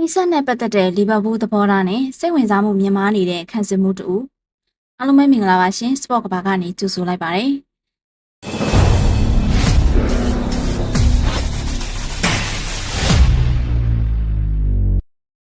အိဆက်နဲ့ပတ်သက်တဲ့လီဗာပူးသဘောထားနဲ့စိတ်ဝင်စားမှုမြင်မာနေတဲ့ခံစစ်မှုတူအားလုံးပဲမင်္ဂလာပါရှင်စပေါ့ကဘာကနေကြိုဆိုလိုက်ပါတယ်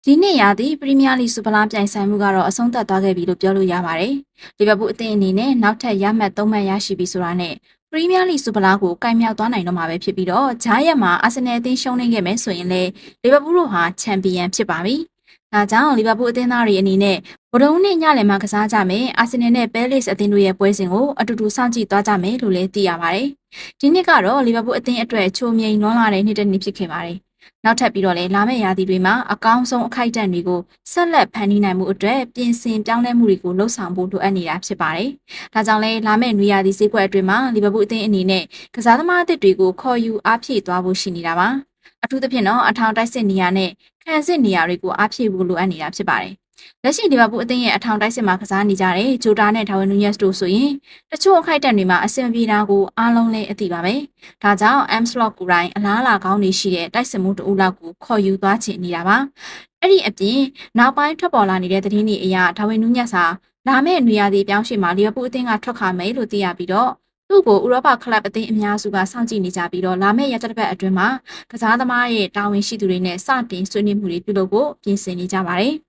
ဒီနေ့ရာသီပရီးမီးယားလိစူပလာပြိုင်ဆိုင်မှုကတော့အဆုံးသတ်သွားခဲ့ပြီလို့ပြောလို့ရပါတယ်။လီဗာပူးအသင်းအနေနဲ့နောက်ထပ်ရမှတ်၃မှတ်ရရှိပြီဆိုတာနဲ့ ပရီးမီးယားလိစူပလာကိုကင်မြောက်သွားနိုင်တော့မှာပဲဖြစ်ပြီးတော့ဂျားရက်မှာအာဆင်နယ်အသင်းရှုံးနေခဲ့မယ်ဆိုရင်လေလီဗာပူးတို့ဟာချန်ပီယံဖြစ်ပါပြီ။ဒါကြောင့်လီဗာပူးအသင်းသားတွေအနေနဲ့ဗဒုံနဲ့ညလည်မှာကစားကြမယ်အာဆင်နယ်နဲ့ပဲလစ်အသင်းတို့ရဲ့ပွဲစဉ်ကိုအတူတူစောင့်ကြည့်သွားကြမယ်လို့လည်းသိရပါတယ်။ဒီနှစ်ကတော့လီဗာပူးအသင်းအတွက်ချိုမြိန်လွန်လာတဲ့နှစ်တစ်နှစ်ဖြစ်ခဲ့ပါတယ်။ နောက်ထပ်ပြီးတော့လည်းလာမယ့်ရာသီတွေမှာအကောင်းဆုံးအခိုက်အတန့်တွေကိုဆက်လက်ဖန်တီးနိုင်မှုအတွက်ပြင်ဆင်ပြောင်းလဲမှုတွေကိုလှုပ်ဆောင်ဖို့လိုအပ်နေတာဖြစ်ပါတယ်။ဒါကြောင့်လည်းလာမယ့်နွေရာသီဈေးကွက်အတွင်းမှာလီဗာပူးအသင်းအနေနဲ့ကစားသမားအသစ်တွေကိုခေါ်ယူအားဖြည့်သွားဖို့ရှိနေတာပါ။အထူးသဖြင့်တော့အထောင်တိုက်စစ်နေရာနဲ့ခံစစ်နေရာတွေကိုအားဖြည့်ဖို့လိုအပ်နေတာဖြစ်ပါတယ်။ လက်ရှိလီဗာပူးအသင်းရဲ့အထောင်တိုက်စစ်မှာကစားနေကြတဲ့ဂျိုတာနဲ့ဒါဝင်နူးယက်စ်တို့ဆိုရင်တချို့အခိုက်အတန့်တွေမှာအဆင်ပြေတာကိုအားလုံးလည်းအသိပါပဲ။ဒါကြောင့် M slot ကိုယ်တိုင်အလားအလာကောင်းနေရှိတဲ့တိုက်စစ်မှုတအူလောက်ကိုခေါ်ယူသွားချင်နေတာပါ။အဲ့ဒီအပြင်နောက်ပိုင်းထွက်ပေါ်လာနေတဲ့သတင်းတွေအရဒါဝင်နူးညက်စာလာမယ့်နေရာဒီပြောင်းရွှေ့မှာလီဗာပူးအသင်းကထွက်ခါမယ်လို့သိရပြီးတော့သူ့ကိုဥရောပကလပ်အသင်းအများစုကစောင့်ကြည့်နေကြပြီးတော့လာမယ့်ရက်တစ်ပတ်အတွင်းမှာကစားသမားရဲ့တာဝန်ရှိသူတွေနဲ့စတင်ဆွေးနွေးမှုတွေပြုလုပ်ဖို့ပြင်ဆင်နေကြပါတယ်။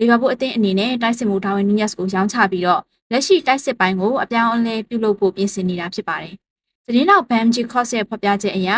လီဗာပူးအသင်းအနေနဲ့တိုက်စစ်မှုဒါဝင်နူးညက်စ်ကိုရောင်းချပြီးတော့လက်ရှိတိုက်စစ်ပိုင်းကိုအပြောင်းအလဲပြုလုပ်ဖို့ပြင်ဆင်နေတာဖြစ်ပါတယ်။သတင်းတော့ BAMG Cost ရဲ့ဖော်ပြချက်အရ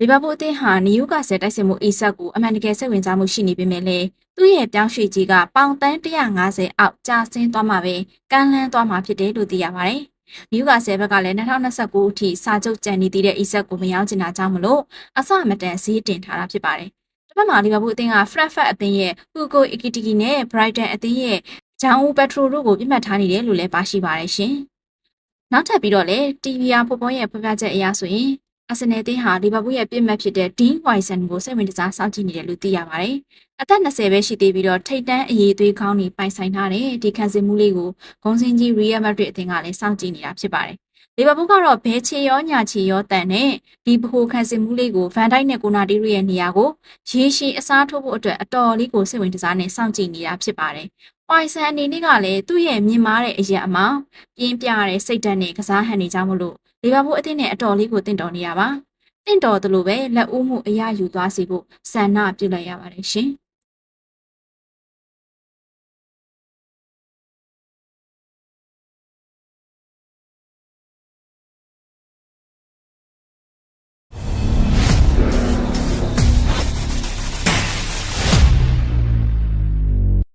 လီဗာပူးအသင်းဟာနယူကာဆယ်တိုက်စစ်မှုအီဆက်ကိုအမှန်တကယ်စိတ်ဝင်စားမှုရှိနေပေမဲ့လည်းသူ့ရဲ့ပြောင်းရွှေ့ကြီးကပေါင်တန်း150အောက်ကျဆင်းသွားမှာပဲကမ်းလှမ်းသွားမှာဖြစ်တယ်လို့သိရပါတယ်။နယူကာဆယ်ဘက်ကလည်း2029အထိစာချုပ်ကြံနေသေးတဲ့အီဆက်ကိုမရောင်းချင်တာကြောင့်မလို့အစမတန်ဈေးတင်ထားတာဖြစ်ပါတယ်။ တစ်ဖက်မှာလီဗာပူးအသင်းက Frankfurt အသင်းရဲ့ Hugo Ekitike နဲ့ Brighton အသင်းရဲ့ဂျန်ဦးပက်ထရိုတို့ကိုပြစ်မှတ်ထားနေတယ်လို့လည်းပါရှိပါတယ်ရှင်။နောက်ထပ်ပြီးတော့လည်း TVR ဖော်ပေါ်ရဲ့ဖော်ပြချက်အရဆိုရင်အာဆင်နယ်အသင်းဟာလီဗာပူးရဲ့ပြစ်မှတ်ဖြစ်တဲ့ Dean Wison ကိုစိတ်ဝင်စားစောင့်ကြည့်နေတယ်လို့သိရပါတယ်။အသက်20ပဲရှိသေးပြီးတော့ထိတ်တန်းအရေးသွေးခေါင်းတွေပိုင်ဆိုင်ထားတဲ့ဒီခံစစ်မှုလေးကိုဂုံစင်ကြီး Real Madrid အသင်းကလည်းစောင့်ကြည့်နေတာဖြစ်ပါတယ်။ လီဗာပူးကတော့ဘဲချေရောညာချေရောတန်နဲ့ဒီဗဟိုခံစစ်မှုလေးကိုဗန်ဒိုက်နဲ့ကိုနာတီရီရဲ့နေရာကိုရေရှည်အစားထိုးဖို့အတွက်အတော်လေးကိုစိတ်ဝင်စားနေစောင့်ကြည့်နေတာဖြစ်ပါတယ်။ပိုင်ဆန်အနေနဲ့ကလည်းသူ့ရဲ့မြင်မာတဲ့အရက်အမောင်ပြင်းပြတဲ့စိတ်ဓာတ်နဲ့ကစားဟန်နေကြမလို့လီဗာပူးအသင်းနဲ့အတော်လေးကိုတင့်တော်နေရပါတင့်တော်တယ်လို့ပဲလက်ဦးမှုအရယူသွားစေဖို့ဆန္ဒပြုလိုက်ရပါတယ်ရှင်။